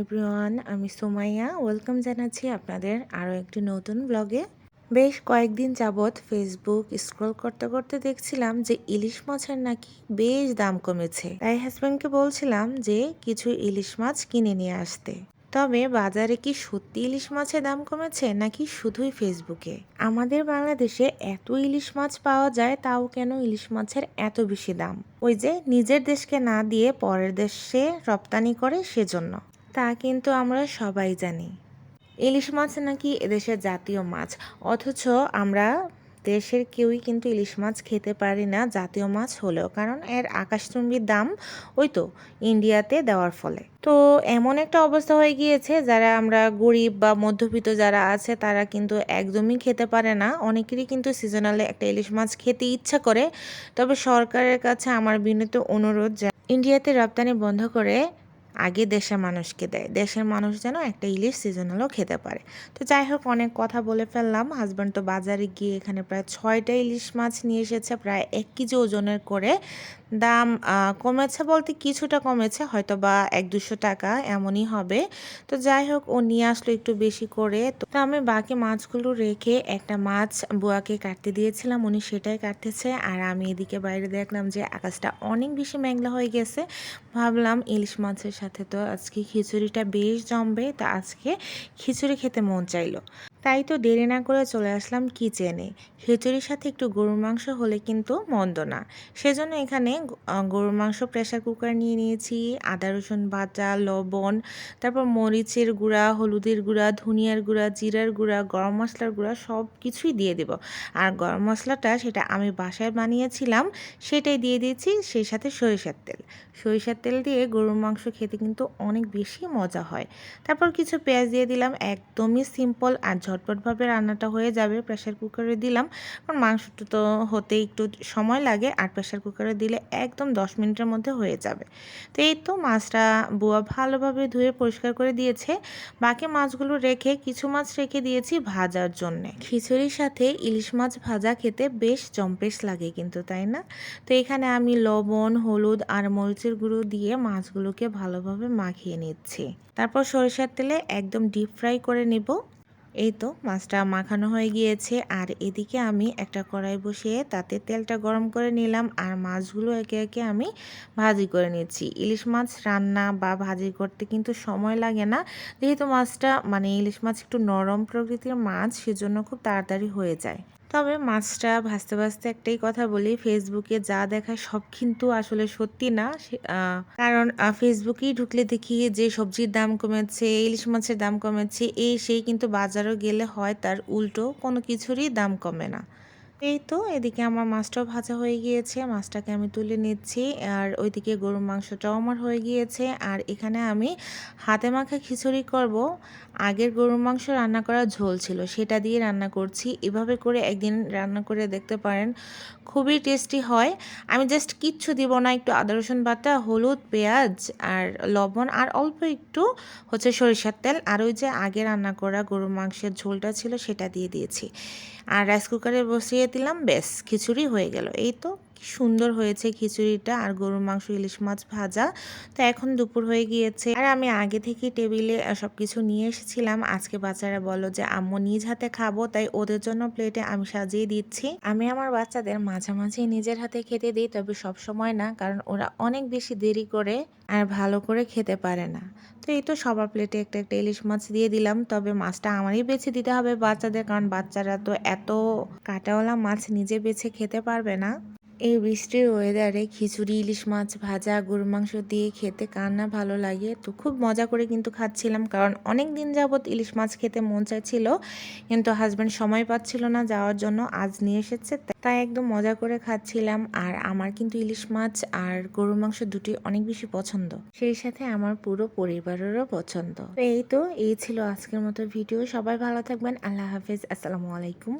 Everyone, আমি Somaiya. Welcome জানাচ্ছি আপনাদের আরও একটি নতুন ব্লগে। বেশ কয়েকদিন যাবৎ ফেসবুক স্ক্রল করতে করতে দেখছিলাম যে ইলিশ মাছের নাকি বেশ দাম কমেছে। তাই হাজব্যান্ডকে বলছিলাম যে কিছু ইলিশ মাছ কিনে নিয়ে আসতে। তবে বাজারে কি সত্যি ইলিশ মাছের দাম কমেছে নাকি শুধুই ফেসবুকে? আমাদের বাংলাদেশে এত ইলিশ মাছ পাওয়া যায়, তাও কেন ইলিশ মাছের এত বেশি দাম? ওই যে নিজের দেশকে না দিয়ে পরের দেশে রপ্তানি করে সেজন্য। তা কিন্তু আমরা সবাই জানি। ইলিশ মাছ নাকি এদেশের জাতীয় মাছ, অথচ আমরা দেশের কেউই কিন্তু ইলিশ মাছ খেতে পারি না জাতীয় মাছ হলেও, কারণ এর আকাশচুম্বীর দাম ওই তো ইন্ডিয়াতে দেওয়ার ফলে। তো এমন একটা অবস্থা হয়ে গিয়েছে, যারা আমরা গরিব বা মধ্যবিত্ত যারা আছে, তারা কিন্তু একদমই খেতে পারে না। অনেকেরই কিন্তু সিজনালে একটা ইলিশ মাছ খেতে ইচ্ছা করে। তবে সরকারের কাছে আমার বিনীত অনুরোধ যে, ইন্ডিয়াতে রপ্তানি বন্ধ করে আগে দেশের মানুষকে দেয়। দেশের মানুষ যেন একটা ইলিশ সিজনালও খেতে পারে। তো যাই হোক, অনেক কথা বলে ফেললাম। হাজব্যান্ড তো বাজারে গিয়ে এখানে প্রায় ছয়টা ইলিশ মাছ নিয়ে এসেছে, প্রায় এক কেজি ওজনের করে। দাম কমেছে বলতে কিছুটা কমেছে হয়তো বা এক দুশো টাকা এমনই হবে। তো যাই হোক, ও নিয়ে আসলো একটু বেশি করে। তো আমি বাকি মাছগুলো রেখে একটা মাছ বুয়াকে কাটতে দিয়েছিলাম, উনি সেটাই কাটতেছে। আর আমি এদিকে বাইরে দেখলাম যে আকাশটা অনেক বেশি মেঘলা হয়ে গেছে। ভাবলাম ইলিশ মাছের সাথে তো আজকে খিচুড়িটা বেশ জমবে তা আজকে খিচুড়ি খেতে মন চাইলো। তাই তো দেরি না করে চলে আসলাম কিচেনে খিচুড়ির সাথে একটু গরুর মাংস হলে কিন্তু মন্দ না। সেজন্য এখানে গরুর মাংস প্রেশার কুকার নিয়ে নিয়েছি, আদা রসুন বাটা, লবণ, তারপর মরিচের গুঁড়া, হলুদের গুঁড়া, ধনিয়ার গুঁড়া, জিরার গুঁড়া, গরম মশলার গুঁড়া সব কিছুই দিয়ে দেব। আর গরম মশলাটা সেটা আমি বাসায় বানিয়েছিলাম, সেটাই দিয়ে দিয়েছি, সেই সাথে সরিষার তেল। সরিষার তেল দিয়ে গরুর মাংস খেতে কিন্তু অনেক বেশি মজা হয়। তারপর কিছু পেঁয়াজ দিয়ে দিলাম, একদমই সিম্পল আর ঝটপটভাবে রান্নাটা হয়ে যাবে প্রেশার কুকারে দিলাম। কারণ মাংসটা তো হতে একটু সময় লাগে, আর প্রেশার কুকারে দিলে একদম দশ মিনিটের মধ্যে হয়ে যাবে। তো এই তো মাছটা বুয়া ভালোভাবে ধুয়ে পরিষ্কার করে দিয়েছে। বাকি মাছগুলো রেখে কিছু মাছ রেখে দিয়েছি ভাজার জন্যে। খিচুড়ির সাথে ইলিশ মাছ ভাজা খেতে বেশ জম্পেশ লাগে কিন্তু, তাই না? তো এখানে আমি লবণ, হলুদ আর মরিচের গুঁড়ো দিয়ে মাছগুলোকে ভালোভাবে মাখিয়ে নিচ্ছি। তারপর সরিষার তেলে একদম ডিপ ফ্রাই করে নিব। এই তো মাছটা মাখানো হয়ে গিয়েছে আর এদিকে আমি একটা কড়াই বসিয়ে তাতে তেলটা গরম করে নিলাম আর মাছগুলো একে একে আমি ভাজি করে নিচ্ছি। ইলিশ মাছ রান্না বা ভাজি করতে কিন্তু সময় লাগে না। যেহেতু মাছটা মানে ইলিশ মাছ একটু নরম প্রকৃতির মাছ, সেজন্য খুব তাড়াতাড়ি হয়ে যায়। তবে মাছটা ভাজতে ভাজতে একটাই কথা বলি, ফেসবুকে যা দেখা সব কিন্তু আসলে সত্যি না। কারণ ফেসবুকেই ঢুকলে দেখি যে সবজির দাম কমেছে, ইলিশ মাছের দাম কমেছে, এই সেই কিন্তু বাজারও গেলে হয় তার উল্টো, কোনো কিছুরই দাম কমে না। এই তো, এদিকে আমার মাছটাও ভাজা হয়ে গিয়েছে, মাছটাকে আমি তুলে নিচ্ছি, আর ওইদিকে গরুর মাংসটাও আমার হয়ে গিয়েছে, আর এখানে আমি হাতে মাখা খিচুড়ি করব। আগের গরুর মাংস রান্না করা ঝোল ছিল, সেটা দিয়ে রান্না করছি। এভাবে করে একদিন রান্না করে দেখতে পারেন খুবই টেস্টি হয়। আমি জাস্ট কিচ্ছু দিব না, একটু আদা, রসুন বাটা, হলুদ, পেঁয়াজ আর লবণ আর অল্প একটু হচ্ছে সরিষার তেল আর ওই যে আগে রান্না করা গরুর মাংসের ঝোলটা ছিল সেটা দিয়ে দিয়েছি। আর রাইস কুকারে বসিয়ে দিলাম, ব্যাস খিচুড়ি হয়ে গেল। এই তো সুন্দর হয়েছে খিচুড়িটা আর গরুর মাংস, ইলিশ মাছ ভাজা। তো এখন দুপুর হয়ে গিয়েছে আর আমি আগে থেকে টেবিলে সব কিছু নিয়ে এসেছিলাম। আজকে বাচ্চারা বলো যে, আম্মু নিজ হাতে খাব, তাই ওদের জন্য প্লেটে আমি সাজিয়ে দিচ্ছি। আমি আমার বাচ্চাদের মাঝামাঝি নিজের হাতে খেতে দিই, তবে সব সময় না, কারণ ওরা অনেক বেশি দেরি করে আর ভালো করে খেতে পারে না। তো এই তো সবার প্লেটে একটা একটা ইলিশ মাছ দিয়ে দিলাম, তবে মাছটা আমারই বেছে দিতে হবে বাচ্চাদের, কারণ বাচ্চারা তো এত কাটাওয়ালা মাছ নিজে বেছে খেতে পারবে না। এই বৃষ্টির ওয়েদারে খিচুড়ি, ইলিশ মাছ ভাজা, গরুর মাংস দিয়ে খেতে কার না ভালো লাগে? তো খুব মজা করে কিন্তু খাচ্ছিলাম, কারণ অনেক দিন যাবৎ ইলিশ মাছ খেতে মন চাইছিল, কিন্তু হাজব্যান্ড সময় পাচ্ছিল না যাওয়ার জন্য, আজ নিয়ে এসেছে, তাই একদম মজা করে খাচ্ছিলাম। আর আমার কিন্তু ইলিশ মাছ আর গরুর মাংস দুটি অনেক বেশি পছন্দ। সেই সাথে আমার পুরো পরিবারেরও পছন্দ। এই তো, এই ছিল আজকের মতো ভিডিও সবাই ভালো থাকবেন। আল্লাহ হাফিজ। আসসালামু আলাইকুম।